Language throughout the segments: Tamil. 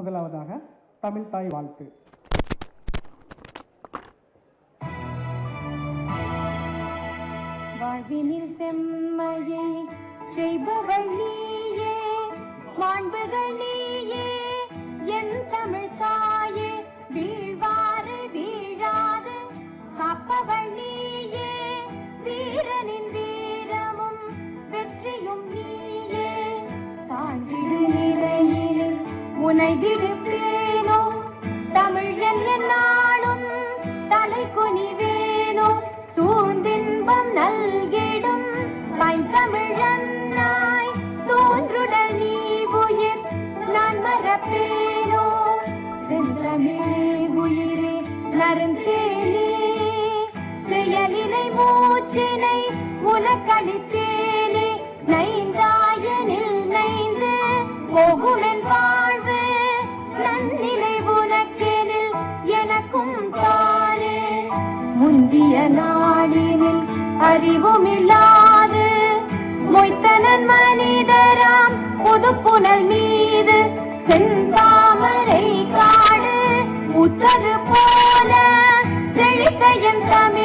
முதலாவதாக தமிழ் தாய் வாழ்த்து. வாழ்வினில் செம்மையை செய்பவள் நீயே மாண்புகள் உன்னை விடுப்பேனோ? தமிழ் என்ன நாளும் தலை குனிவேனோ? சூழ்ந்தின்பம் நல்கிடும் பைந்தமிழன்னாய் தோன்றுடல் நீ உயிர் நான் மறப்பேனோ? செந்தமிழே உயிரே நருந்தேனே செயலினை மூச்சினை உனக்களித்தேனே? நைந்தாயனில் நைந்து போகுமே முந்திய நாளினில் அறிவுமில்லாது மொய்த்தனன் மனிதராம் புது புனல் மீது செந்தாமரை காடு பூத்தது போல செழித்த என் தமிழ்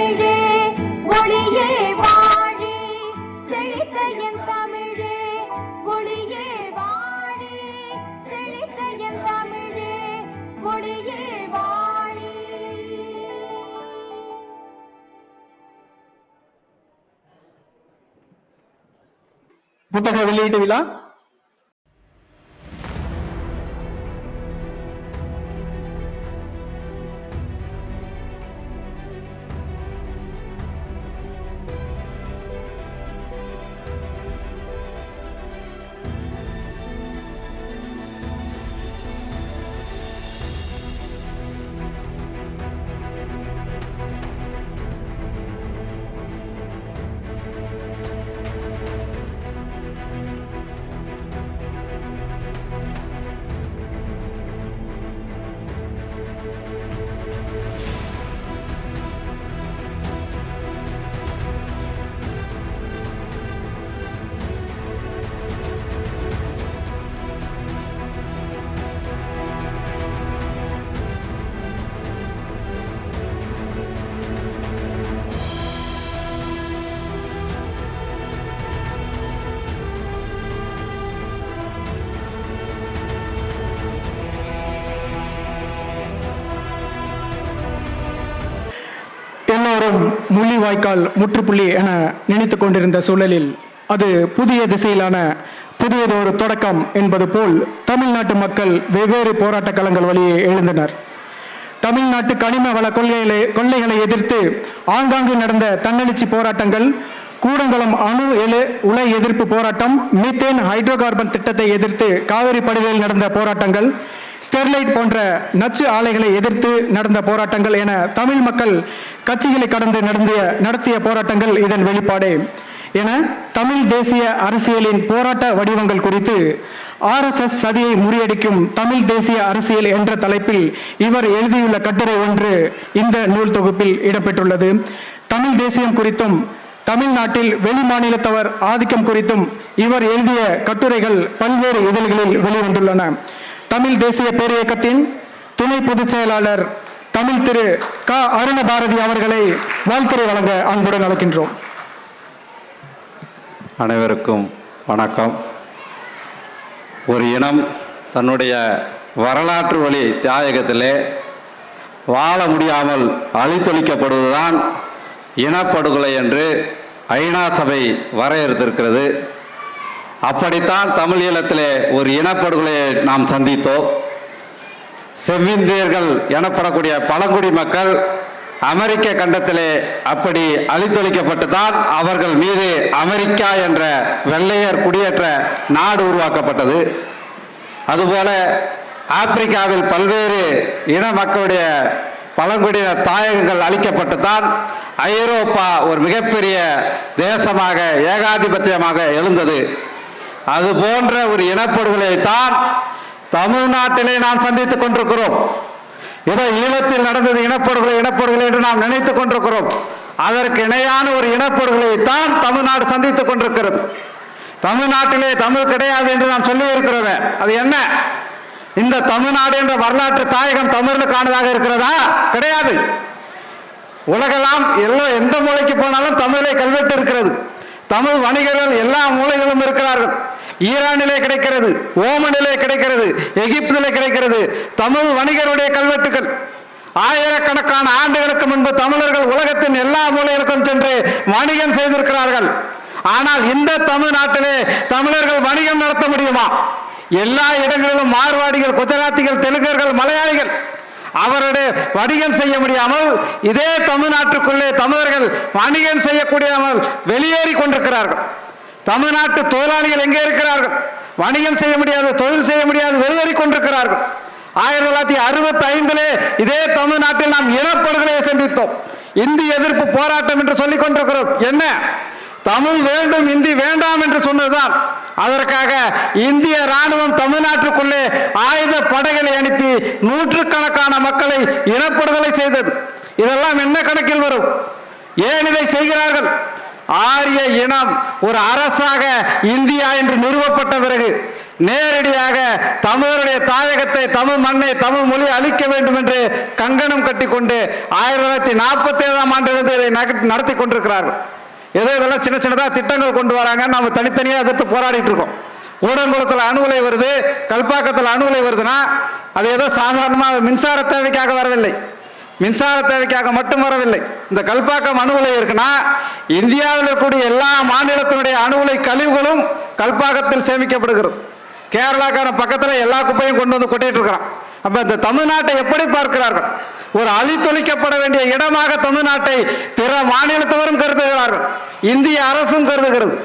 புத்தக வெளியீட்டு விழா எல்லோரும் முள்ளிவாய்க்கால் முற்றுப்புள்ளி என நினைத்து கொண்டிருந்த சூழலில் அது புதிய திசையிலான புதியதொரு தொடக்கம் என்பது போல் தமிழ்நாட்டு மக்கள் வெவ்வேறு போராட்ட களங்கள் வழியே எழுந்தனர். தமிழ்நாட்டு கனிம வள கொள்கைகளை கொள்ளைகளை எதிர்த்து ஆங்காங்கு நடந்த தன்னெழுச்சி போராட்டங்கள் கூடங்குளம் அணு எழு உலை எதிர்ப்பு போராட்டம் மீத்தேன் ஹைட்ரோ கார்பன் திட்டத்தை எதிர்த்து காவிரி படுகையில் நடந்த போராட்டங்கள் ஸ்டெர்லைட் போன்ற நச்சு ஆலைகளை எதிர்த்து நடந்த போராட்டங்கள் என தமிழ் மக்கள் கட்சிகளை கடந்து நடந்திய நடத்திய போராட்டங்கள் இதன் வெளிப்பாடே. என தமிழ் தேசிய அரசியலின் போராட்ட வடிவங்கள் குறித்து ஆர்எஸ்எஸ் சதியை முறியடிக்கும் தமிழ் தேசிய அரசியல் என்ற தலைப்பில் இவர் எழுதியுள்ள கட்டுரை ஒன்று இந்த நூல் தொகுப்பில் இடம்பெற்றுள்ளது. தமிழ் தேசியம் குறித்தும் தமிழ்நாட்டில் வெளி மாநிலத்தவர் ஆதிக்கம் குறித்தும் இவர் எழுதிய கட்டுரைகள் பல்வேறு இதழ்களில் வெளிவந்துள்ளன. தமிழ் தேசிய பேரியக்கத்தின் துணை பொதுச் செயலாளர் தமிழ் திரு க. அருணபாரதி அவர்களை வாழ்த்துறை வழங்க அன்புடன் அழைக்கின்றோம். அனைவருக்கும் வணக்கம். ஒரு இனம் தன்னுடைய வரலாற்று வழி தியாயகத்திலே வாழ முடியாமல் அழித்தொழிக்கப்படுவதுதான் இனப்படுகொலை என்று ஐநா சபை வரையறுத்திருக்கிறது. அப்படித்தான் தமிழ் ஈழத்திலே ஒரு இனப்படுகொலையை நாம் சந்தித்தோம். செவ்விந்தியர்கள் எனப்படக்கூடிய பழங்குடி மக்கள் அமெரிக்க கண்டத்திலே அப்படி அழித்தொழிக்கப்பட்டுதான் அவர்கள் மீது அமெரிக்கா என்ற வெள்ளையர் குடியேற்ற நாடு உருவாக்கப்பட்டது. அதுபோல ஆப்பிரிக்காவில் பல்வேறு இன மக்களுடைய பழங்குடியின தாயகங்கள் அழிக்கப்பட்டு தான் ஐரோப்பா ஒரு மிகப்பெரிய தேசமாக ஏகாதிபத்தியமாக எழுந்தது. அது போன்ற ஒரு இனப்படுகொலை தான் தமிழ்நாட்டிலே நாம் சந்தித்துக் கொண்டிருக்கிறோம். ஏதோ ஈழத்தில் நடந்தது இனப்படுகொலை இனப்படுகொலை என்று நாம் நினைத்துக் கொண்டிருக்கிறோம். அதற்கு இணையான ஒரு இனப்படுகொலையை தான் தமிழ்நாடு சந்தித்துக் கொண்டிருக்கிறது. தமிழ்நாட்டிலே தமிழ் கிடையாது என்று நாம் சொல்லி இருக்கிறோமே அது என்ன? இந்த தமிழ்நாடு என்ற வரலாற்று தாயகம் தமிழுக்கானதாக இருக்கிறதா? கிடையாது. உலகெல்லாம் எல்லாம் எந்த மூலைக்கு போனாலும் தமிழை கல்வெட்டு இருக்கிறது. தமிழ் வணிகர்கள் எல்லா மூலைகளும் இருக்கிறார்கள். ஈரானிலே கிடைக்கிறது ஓமனிலே கிடைக்கிறது எகிப்திலே கிடைக்கிறது தமிழ் வணிகருடைய கல்வெட்டுகள். ஆயிரக்கணக்கான ஆண்டுகளுக்கு முன்பு தமிழர்கள் உலகத்தின் எல்லா மூலைகளுக்கும் சென்று வணிகம் செய்திருக்கிறார்கள். ஆனால் இந்த தமிழ்நாட்டிலே தமிழர்கள் வணிகம் நடத்த முடியுமா? எல்லா இடங்களிலும் மார்வாடிகள் குஜராத்திகள் தெலுங்கர்கள் மலையாளிகள் அவருடைய வணிகம் செய்ய முடியாமல் இதே தமிழ்நாட்டுக்குள்ளே தமிழர்கள் வணிகம் செய்யக்கூடியாமல் வெளியேறி கொண்டிருக்கிறார்கள். தமிழ்நாட்டு தொழிலாளிகள் எங்கே இருக்கிறார்கள்? வணிகம் செய்ய முடியாது தொழில் செய்ய முடியாது வெளியேறி கொண்டிருக்கிறார்கள் ஆயிரத்தி தொள்ளாயிரத்தி அறுபத்தி ஐந்திலே இதே தமிழ்நாட்டில் நாம் இனப்படுகொலையை சந்தித்தோம். இந்தி எதிர்ப்பு போராட்டம் என்று சொல்லிக் கொண்டிருக்கிறோம். என்ன? தமிழ் வேண்டும் இந்தி வேண்டாம் என்று சொன்னதுதான். அதற்காக இந்திய ராணுவம் தமிழ்நாட்டுக்குள்ளே ஆயுத படைகளை அனுப்பி நூற்றுக்கணக்கான மக்களை இனப்படுகொலை செய்தது. இதெல்லாம் என்ன கணக்கில் வரும்? ஏன் இதை செய்கிறார்கள்? ஆரிய இனம் ஒரு அரசாக இந்தியா என்று நிறுவப்பட்ட பிறகு நேரடியாக தமிழருடைய தாயகத்தை தமிழ் மண்ணை தமிழ் மொழி அழிக்க வேண்டும் என்று கங்கணம் கட்டிக்கொண்டு ஆயிரத்தி தொள்ளாயிரத்தி நாற்பத்தி ஏழாம் ஆண்டிலிருந்து இதை நக- நடத்தி கொண்டிருக்கிறார்கள். ஏதோ இதெல்லாம் சின்ன சின்னதாக திட்டங்கள் கொண்டு வராங்க. நம்ம தனித்தனியாக எதிர்த்து போராடிட்டு இருக்கோம். கூடங்குளத்தில் அணு உலை வருது கல்பாக்கத்தில் அணு உலை வருதுன்னா அது ஏதோ சாதாரணமாக மின்சார தேவைக்காக வரவில்லை. மின்சார தேவைக்காக மட்டும் வரவில்லை. இந்த கல்பாக்கம் அணு உலை இருக்குன்னா இந்தியாவில் இருக்கக்கூடிய எல்லா மாநிலத்தினுடைய அணு உலை கழிவுகளும் கல்பாக்கத்தில் சேமிக்கப்படுகிறது. கேரளாக்காரன் பக்கத்தில் எல்லா குப்பையும் கொண்டு வந்து கொட்டிட்டு இருக்கிறான். அப்ப இந்த தமிழ்நாட்டை எப்படி பார்க்கிறார்கள்? ஒரு அழித்தொழிக்கப்பட வேண்டிய இடமாக தமிழ்நாட்டை பிற மாநிலத்தவரும் கருதுகிறார்கள். இந்திய அரசும் கருதுகிறது.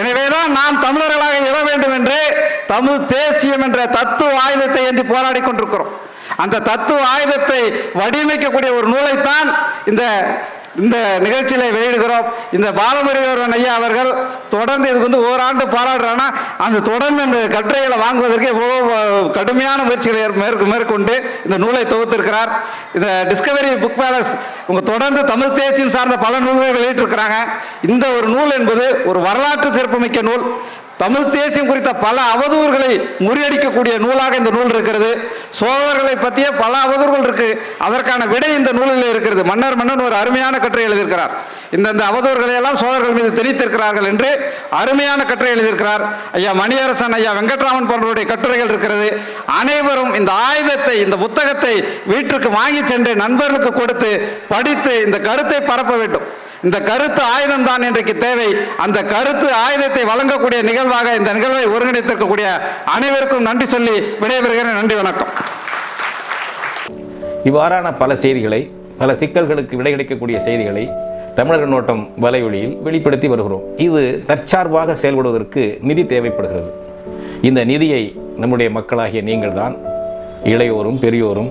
எனவேதான் நாம் தமிழர்களாக இட வேண்டும் என்று தமிழ் தேசியம் என்ற தத்துவ ஆயுதத்தை ஏந்தி போராடி கொண்டிருக்கிறோம். அந்த தத்துவ ஆயுதத்தை வடிவமைக்கக்கூடிய ஒரு நூலைத்தான் இந்த இந்த நிகழ்ச்சியில வெளியிடுகிறோம். இந்த பாலமுருகன் ஐயா அவர்கள் தொடர்ந்து இதுக்கு வந்து ஓராண்டு பாராடுறான்னா அந்த தொடர்ந்து அந்த கட்டுரைகளை வாங்குவதற்கு எவ்வளோ கடுமையான முயற்சிகளை மேற்கொண்டு இந்த நூலை தொகுத்திருக்கிறார். இந்த டிஸ்கவரி புக் பேலஸ் உங்க தொடர்ந்து தமிழ் தேசியம் சார்ந்த பல நூல்களை வெளியிட்டிருக்கிறாங்க. இந்த ஒரு நூல் என்பது ஒரு வரலாற்று சிறப்புமிக்க நூல். தமிழ் தேசியம் குறித்த பல அவதூறுகளை முறியடிக்கக்கூடிய நூலாக இந்த நூல் இருக்கிறது. சோழர்களை பற்றிய பல அவதூறுகள் இருக்கு. அதற்கான விடை இந்த நூலில் இருக்கிறது. மன்னர் மன்னன் ஒரு அருமையான கட்டுரை எழுதியிருக்கிறார். இந்தந்த அவதூறுகளை எல்லாம் சோழர்கள் மீது திணித்திருக்கிறார்கள் என்று அருமையான கட்டுரை எழுதியிருக்கிறார். ஐயா மணியரசன் ஐயா வெங்கட்ராமன் போன்றவருடைய கட்டுரைகள் இருக்கிறது. அனைவரும் இந்த ஆயுதத்தை இந்த புத்தகத்தை வீட்டிற்கு வாங்கி சென்று நண்பர்களுக்கு கொடுத்து படித்து இந்த கருத்தை பரப்ப வேண்டும். இந்த கருத்து ஆயுதம் தான் இன்றைக்கு தேவை. அந்த கருத்து ஆயுதத்தை வழங்கக்கூடிய நிகழ்வாக இந்த நிகழ்வை ஒருங்கிணைத்திருக்கக்கூடிய அனைவருக்கும் நன்றி சொல்லி விடைபெறுகிறேன். நன்றி வணக்கம். இவ்வாறான பல செய்திகளை பல சிக்கல்களுக்கு விடை கிடைக்கக்கூடிய செய்திகளை தமிழக நோட்டம் வலைவழியில் வெளிப்படுத்தி வருகிறோம். இது தற்சார்பாக செயல்படுவதற்கு நிதி தேவைப்படுகிறது. இந்த நிதியை நம்முடைய மக்களாகிய நீங்கள்தான் இளையோரும் பெரியோரும்